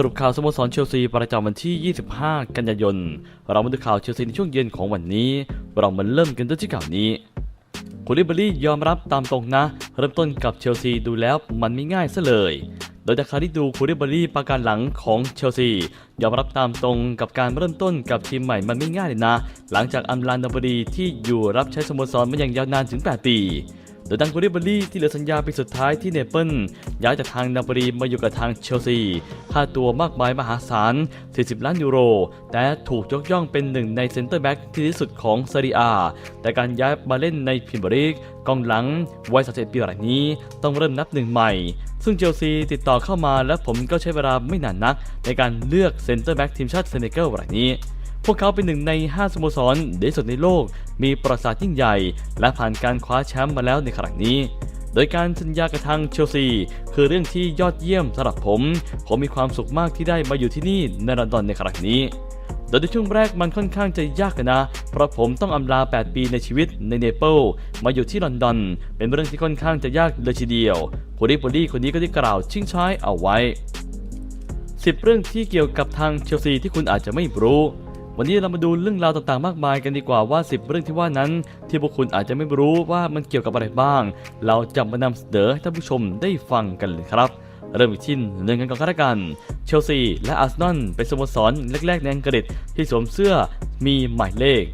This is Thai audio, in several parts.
สรุปข่าวสโมสรเชลซีประจำวันที่ 25 กันยายน เรามาดูข่าวเชลซีในช่วงเย็นของวันนี้ เรามาเริ่มกันด้วยที่ข่าวนี้คูลิบารียอมรับตามตรงนะ เริ่มต้นกับเชลซีดูแล้วมันไม่ง่ายซะเลย โดยจากการที่ดูคูลิบารีประการหลังของเชลซี ยอมรับตามตรงกับการเริ่มต้นกับทีมใหม่มันไม่ง่ายเลยนะ หลังจากอัมลานนาบรีที่อยู่รับใช้สโมสรมาอย่างยาวนานถึง 8 ปี โดยดังคูริบารีที่เหลือสัญญาปีสุดท้ายที่เนเปิลย้ายจากทางนาบรีมาอยู่กับทางเชลซี ค่าตัวมากมายมหาศาล 40 ล้านยูโร แต่ถูกยกย่องเป็นหนึ่งในเซ็นเตอร์แบ็กที่ดีที่สุดของซรีอา แต่การย้ายมาเล่นในพรีเมียร์ลีกกองหลังวัย31ปีรายนี้ต้องเริ่มนับหนึ่งใหม่ ซึ่งเชลซีติดต่อเข้ามาและผมก็ใช้เวลาไม่นานนัก ในการเลือกเซ็นเตอร์แบ็กทีมชาติเซเนกัลรายนี้ พวกเขาเป็นหนึ่งใน 5 สโมสรเด่นสุดในโลก มีประวัติศาสตร์ยิ่งใหญ่ และผ่านการคว้าแชมป์มาแล้วในครั้งนี้ โดยการสัญญากระทางเชลซี คือเรื่องที่ยอดเยี่ยมสำหรับผม ผมมีความสุขมากที่ได้มาอยู่ที่นี่ในลอนดอนในครั้งนี้โดยในช่วงแรกมันค่อนข้างจะยากนะ เพราะผมต้องอำลา 8 ปีในชีวิตในเนเปิลมาอยู่ที่ลอนดอน เป็นเรื่องที่ค่อนข้างจะยากเลยทีเดียวโคดี้โพลี่คนนี้ก็ได้กล่าวชิงช้ายเอาไว้ 10 เรื่องที่เกี่ยวกับทางเชลซีที่คุณอาจจะไม่รู้ วันนี้เรามาดูเรื่องราวต่างๆ มากมายกันดีกว่าว่า 10 เรื่องที่ว่านั้น ที่พวกคุณอาจจะไม่รู้ว่ามันเกี่ยวกับอะไรบ้าง เราจะมานำเสนอให้ท่านผู้ชมได้ฟังกันเลยครับ เริ่มอีกที่หนึ่งกันก่อนละกัน เชลซีและอาร์เซนอลเป็นสโมสรแรกๆในอังกฤษที่สวมเสื้อมีหมายเลข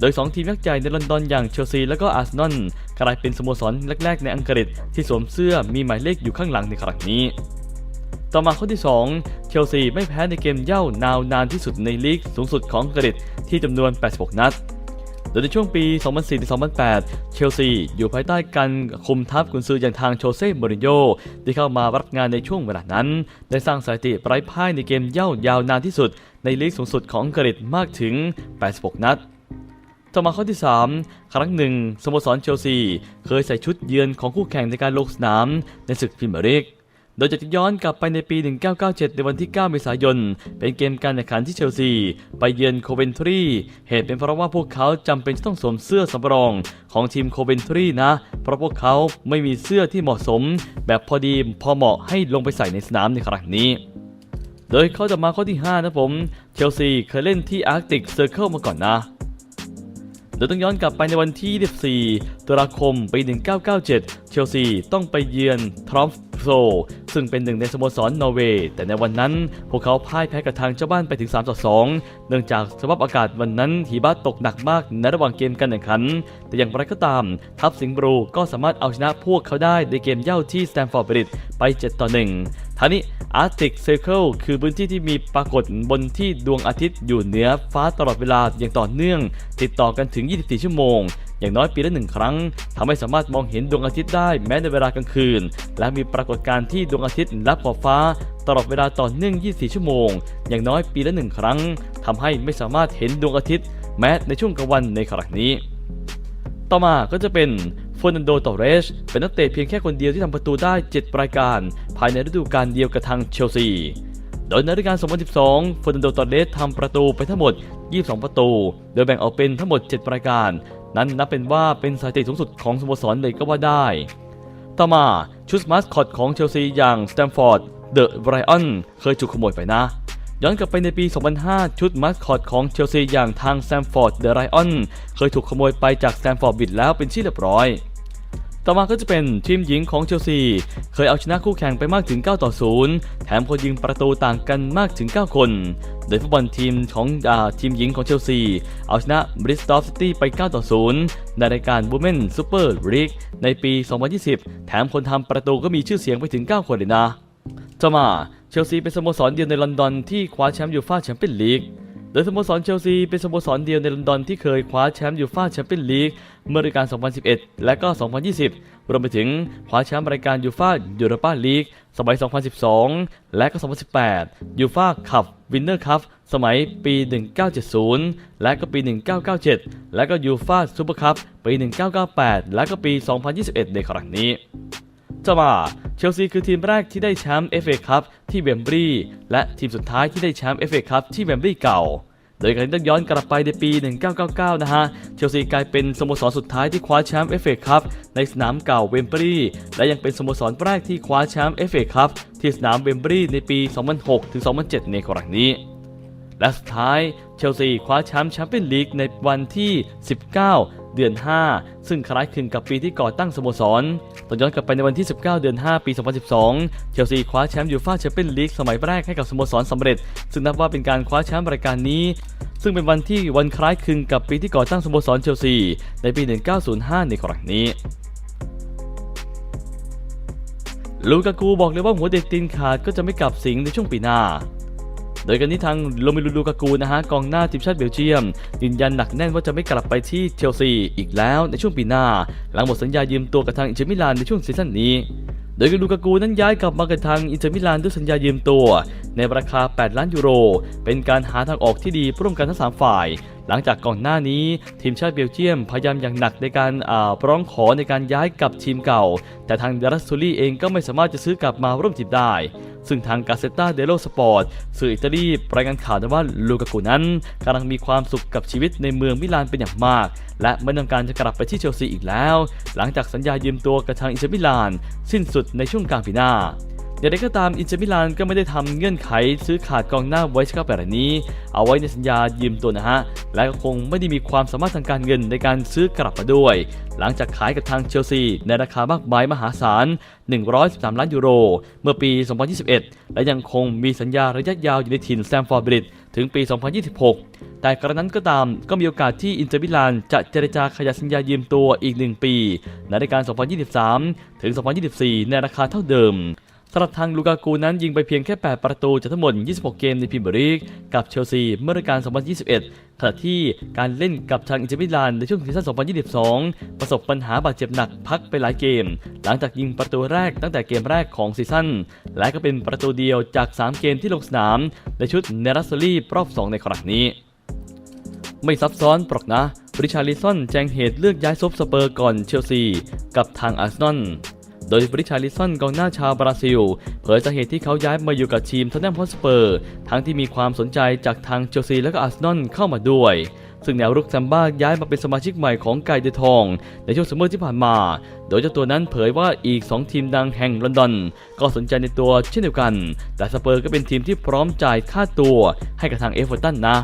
โดย 2 ทีมยักษ์ใหญ่ในลอนดอนอย่างเชลซีและก็อาร์เซนอลกลายเป็นสโมสรแรกๆในอังกฤษที่สวมเสื้อมีหมายเลขอยู่ข้างหลังในครั้งนี้ ต่อมาข้อที่ 2 เชลซีไม่แพ้ในเกมเย่านาว นานที่สุดในลีกสูงสุดของอังกฤษที่จำนวน 86 นัด โดยในช่วงปี 2004-2008 เชลซีอยู่ภายใต้การคุมทัพกุนซืออย่างทางโชเซ่โมรินโญ่ที่เข้ามารับงานในช่วงเวลานั้น ได้สร้างสถิติไร้พ่ายในเกมเย่ายาวนานที่สุด ในลีกสูงสุดของอังกฤษมากถึง 86 นัดต่อมาข้อที่ 3 ครั้งหนึ่งสโมสรเชลซี เคยใส่ชุดเยือนของคู่แข่งในการลงสนามในศึกพรีเมียร์ลีก โดยจะย้อนกลับไปในปี 1997 ในวันที่ 9 เมษายน เป็นเกมการแข่งขันที่เชลซี ไปเยือนโคเวนทรี เหตุเป็นเพราะว่าพวกเขาจำเป็นจะต้องสวมเสื้อสำรองของทีมโคเวนทรีนะ เพราะพวกเขาไม่มีเสื้อที่เหมาะสม แบบพอดีพอเหมาะให้ลงไปใส่ในสนามในครั้งนี้ โดยเขาจะมาข้อที่ 5 นะผม เชลซีเคยเล่นที่อาร์กติกเซอร์เคิลมาก่อนนะโดยต้องย้อนกลับไปในวันที่ 24 ตุลาคมปี 1997 เชลซีต้องไปเยือนทรอมโซ ซึ่งเป็นหนึ่งในสโมสรนอร์เวย์แต่ในวันนั้นพวกเขาพ่ายแพ้กับทางเจ้าบ้านไปถึง3ต่อ2เนื่องจากสภาพอากาศวันนั้นหิมะตกหนักมากในระหว่างเกมการแข่งขัน แต่อย่างไรก็ตาม ทัพสิงห์บรูก็สามารถเอาชนะพวกเขาได้ในเกมเย่าที่สแตมฟอร์ดบริดจ์ไป7ต่อ1ท่านี้ Arctic Circle คือพื้นที่ที่มีปรากฏบนที่ดวงอาทิตย์อยู่เหนือฟ้าตลอดเวลาอย่างต่อเนื่อง ติดต่อกันถึง 24 ชั่วโมง อย่างน้อยปีละหนึ่งครั้งทำให้สามารถมองเห็นดวงอาทิตย์ได้แม้ในเวลากลางคืน และมีปรากฏการณ์ที่ดวงอาทิตย์ลับขอบฟ้า ตลอดเวลาต่อเนื่อง 24 ชั่วโมง อย่างน้อยปีละหนึ่งครั้งทำให้ไม่สามารถเห็นดวงอาทิตย์ แม้ในช่วงกลางวันในครั้งนี้ ต่อมาก็จะเป็นฟ e นันโดตอเรส เป็นนักเตะเพียงแค่คนเดียวที่ทำประตูได้ 7 รายการ ภายในฤดูกาลเดียวกับทางเชลซีโดยในฤดูกาล 2012ฟ e นันโดตอเรสทำประตูไปทั้งหมด 22 ประตู โดยแบ่งออกเป็นทั้งหมด 7 รายการ นั้นนับเป็นว่าเป็นสถิติสูงสุดของสโมสรเลยก็ว่าได้ ต่อมาชุดมาสคอตของเชลซีอย่างสแตมฟอร์ดเดอะไบรอันเคยถูกขโมยไปนะ ย้อนกลับไปในปี 2005 ชุดมาสคอตของเชลซีอย่างทางแซมฟอร์ดเดอะไรออนเคยถูกขโมยไปจากแซมฟอร์ดบิดแล้วเป็นที่เรียบร้อย ต่อมาก็จะเป็นทีมหญิงของเชลซี เคยเอาชนะคู่แข่งไปมากถึง 9 ต่อ 0 แถมคนยิงประตูต่างกันมากถึง 9 คน โดยฟุตบอลทีมของอทีมหญิงของเชลซี เอาชนะบริสตอฟซิตี้ไป 9 ต่อ 0 ในรายการ Women Super League ในปี 2020 แถมคนทำประตูก็มีชื่อเสียงไปถึง 9 คนเลยนะต่อมาเชลซีเป็นสโมสรเดียวในลอนดอนที่คว้าแชมป์ยูฟ่าแชมเปี้ยนลีก โดยสโมสรเชลซีเป็นสโมสรเดียวในลอนดอนที่เคยคว้าแชมป์ยูฟ่าแชมเปี้ยนลีกเมื่อฤดูกาล 2011 และก็ 2020 รวมไปถึงคว้าแชมป์รายการยูฟ่ายูโรปาลีกสมัย 2012 และก็ 2018 ยูฟ่าคัพวินเนอร์คัพสมัยปี 1970 และก็ปี 1997 และก็ยูฟ่าซูเปอร์คัพปี 1998 และก็ปี 2021 ในครั้งนี้ ต่อมาเชลซีคือทีมแรกที่ได้แชมป์ FA คัพที่เวมบรีและทีมสุดท้ายที่ได้แชมป์ FA คัพที่เวมบรีเก่า โดยการต้องย้อนกลับไปในปี 1999 นะฮะ เชลซีกลายเป็นสโมสรสุดท้ายที่คว้าแชมป์เอฟเอคัพในสนามเก่าเวมบรีและยังเป็นสโมสรแรกที่คว้าแชมป์เอฟเอคัพที่สนามเวมบรีในปี 2006-2007 ในครั้งนี้และสุดท้ายเชลซีคว้าแชมป์แชมเปี้ยนลีกในวันที่ 19 เดือน 5 ซึ่งคล้ายคลึงกับปีที่ก่อตั้งสโมสร ต้อย้อนกลับไปในวันที่ 19 เดือน 5 ปี 2012 เชลซีคว้าแชมป์ยูฟ่าแชมเปี้ยนลีกสมัยแรกให้กับสโมสรสำเร็จ ซึ่งนับว่าเป็นการคว้าแชมป์รายการนี้ ซึ่งเป็นวันที่วันคล้ายคลึงกับปีที่ก่อตั้งสโมสรเชลซี ในปี 1905 ในครั้งนี้ลูกากูบอกเลยว่าหัวเด็ดตีนขาดก็จะไม่กลับสิงในช่วงปีหน้า โดยกันที่ทางโรเมลูลูกากูนะฮะกองหน้าทีมชาติเบลเยียม ยืนยันหนักแน่นว่าจะไม่กลับไปที่เชลซีอีกแล้วในช่วงปีหน้า หลังหมดสัญญายืมตัวกับทางอินเตอร์มิลานในช่วงซีซั่นนี้โดยลูกากูนั้นย้ายกลับมากับทางอินเตอร์มิลานด้วยสัญญายืมตัว ในราคา 8 ล้านยูโร เป็นการหาทางออกที่ดีร่วมกันทั้งสามฝ่าย หลังจากก่อนหน้านี้ ทีมชาติเบลเยียมพยายามอย่างหนักในการอ่าร้องขอในการย้ายกลับทีมเก่า แต่ทางดารัสซูลี่เองก็ไม่สามารถจะซื้อกลับมาร่วมทีมได้ ซึ่งทางกาเซต้าเดโลสปอร์ตสื่ออิตาลีรายงานข่าวว่าลูกากุนั้นกำลังมีความสุขกับชีวิตในเมืองมิลานเป็นอย่างมาก และไม่ต้องการจะกลับไปที่เชลซีอีกแล้ว หลังจากสัญญายืมตัวกับทางอินเตอร์มิลาน สิ้นสุดในช่วงกลางปีหน้า อย่างไรก็ตามอินเตอร์มิลานก็ไม่ได้ทำเงื่อนไขซื้อขาดกองหน้าไว้ชครับแบบนี้ เอาไว้ในสัญญายืมตัวนะฮะ และก็คงไม่ได้มีความสามารถทางการเงินในการซื้อกลับมาด้วย หลังจากขายกับทางเชลซีในราคามากมายมหาศาล 113 ล้านยูโร เมื่อปี 2021 และยังคงมีสัญญาระยะยาวอยู่ในถิ่นแซมฟอร์ดบริดถึงปี 2026 แต่กระนั้นก็ตามก็มีโอกาสที่อินเตอร์มิลานจะเจรจาขยายสัญญายืมตัวอีก 1 ปี ในฤดูกาล2023 ถึง 2024 ในราคาเท่าเดิม สำหรับทางลูกากูนั้นยิงไปเพียงแค่ 8 ประตูจากทั้งหมด 26 เกมในพรีเมียร์ลีกกับเชลซีเมื่อฤดูกาล 2021 ขณะที่การเล่นกับทางอินเตอร์มิลานในช่วงซีซั่น 2022 ประสบปัญหาบาดเจ็บหนักพักไปหลายเกม หลังจากยิงประตูแรกตั้งแต่เกมแรกของซีซั่นและก็เป็นประตูเดียวจาก 3 เกมที่ลงสนาม ในชุดเนรัสซอรี่รอบ 2 ในครั้งนี้ ไม่ซับซ้อนปรอกนะริชาริซอนแจ้งเหตุเลือกย้ายซบสเปอร์ก่อนเชลซี กับทางอาร์เซนอล โดยบริชาริสันกองหน้าชาวบราซิล เผยสาเหตุที่เขาย้ายมาอยู่กับทีมทอนแนมฮอสเปอร์ ทั้งที่มีความสนใจจากทางเชลซีและก็อาร์เซนอลเข้ามาด้วยซึ่งแนวรุกซัมบ้าย้ายมาเป็นสมาชิกใหม่ของไก่เดทอง ในช่วงซัมเมอร์ที่ผ่านมา โดยเจ้าตัวนั้นเผยว่าอีก 2 ทีมดังแห่งลอนดอน ก็สนใจในตัวเช่นเดียวกัน แต่สเปอร์ก็เป็นทีมที่พร้อมจ่ายค่าตัวให้กับทางเอฟเวอร์ตันนะ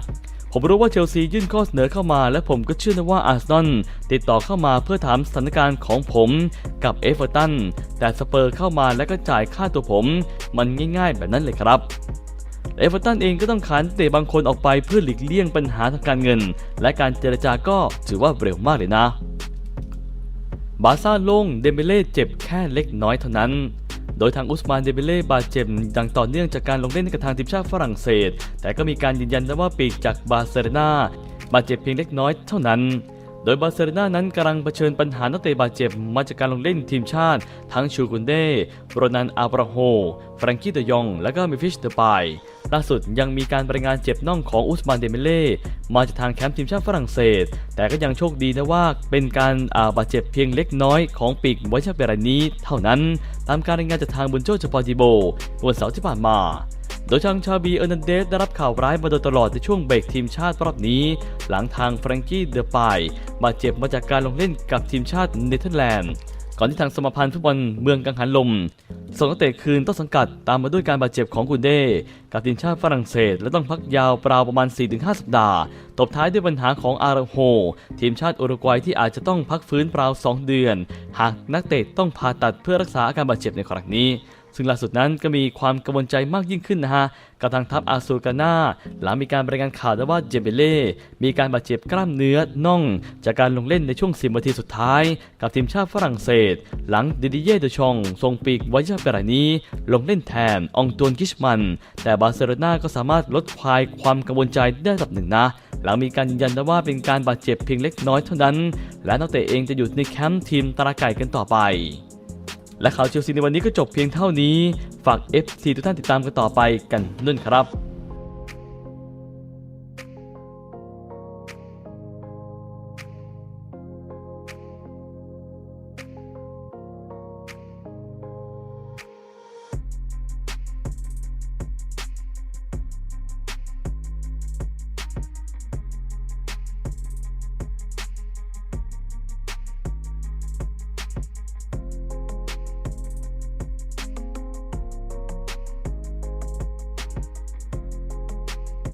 ผมรู้ว่าเชลซียื่นข้อเสนอเข้ามา และผมก็เชื่อนะว่าอาร์เซนอลติดต่อเข้ามาเพื่อถามสถานการณ์ของผมกับเอฟเวอร์ตันแต่สเปอร์เข้ามาแล้วก็จ่ายค่าตัวผม มันง่ายๆ แบบนั้นเลยครับเอฟเวอร์ตันเองก็ต้องขานเตะบางคนออกไปเพื่อหลีกเลี่ยงปัญหาทางการเงิน และการเจรจาก็ถือว่าเร็วมากเลยนะ บาซ่าลงเดมเบเล่เจ็บแค่เล็กน้อยเท่านั้น โดยทางอุสมานเดเบเล่บาดเจ็บดังต่อเนื่องจากการลงเล่นกับทางทีมชาติฝรั่งเศส แต่ก็มีการยืนยันนะว่าปีกจากบาร์เซโลนาบาดเจ็บเพียงเล็กน้อยเท่านั้น โดยบาร์เซโลนานั้นกำลังเผชิญปัญหานักเตะบาดเจ็บมาจากการลงเล่นทีมชาติ ทั้งชูกุนเดโรนันอาบราโฮฟรังกี้เดยอง และก็มิฟิชเดปายล่าสุดยังมีการรายงานเจ็บน่องของอุสมานเดเบเล่มาจากทางแคมป์ทีมชาติฝรั่งเศส แต่ก็ยังโชคดีนะว่าเป็นการอาบาดเจ็บเพียงเล็กน้อยของปีกไวชาเปรานี้เท่านั้น ตามการรายงานจากทางบุนโจจปอติโบวันเสาร์ที่ผ่านมา โดยทางชาบีเออร์นันเดสได้รับข่าวร้ายมาโดยตลอดในช่วงเบรกทีมชาติรอบนี้ หลังทางแฟรงกี้เดอปายบาดเจ็บมาจากการลงเล่นกับทีมชาติเนเธอร์แลนด์ก่อนที่ทางสมาพันธ์ฟุตบอลเมืองกังหันลม ส่งนักเตะคืนต้นสังกัดตามมาด้วยการบาดเจ็บของกุนเดกับทีมชาติฝรั่งเศส และต้องพักยาวปราวประมาณ 4-5 สัปดาห์ ตบท้ายด้วยปัญหาของอาราโฮ ทีมชาติอุรุกวัยที่อาจจะต้องพักฟื้นปราว2เดือน หากนักเตะต้องผ่าตัดเพื่อรักษาอาการบาดเจ็บในครั้งนี้ ซึ่งล่าสุดนั้นก็มีความกังวลใจมากยิ่งขึ้นนะฮะกับทางทัพอาซูกาน่าหลังมีการรายงานข่าวว่าเจเบเล่มีการบาดเจ็บกล้ามเนื้อน่อง จากการลงเล่นในช่วง 10นาทีสุดท้าย กับทีมชาติฝรั่งเศส หลังดิดิเย่เดชองทรงปีกไว้ชาเปรายนี้ ลงเล่นแทนองตวนกิชมัน แต่บาร์เซโลนาก็สามารถลดคลายความกังวลใจได้ระดับหนึ่งนะหลังมีการยืนยันว่าเป็นการบาดเจ็บเพียงเล็กน้อยเท่านั้น และนักเตะเองจะอยู่ในแคมป์ทีมตราไก่กันต่อไป และข่าวเชลซีในวันนี้ก็จบเพียงเท่านี้ ฝาก FC ทุกท่านติดตามกันต่อไปกันนุ่นครับ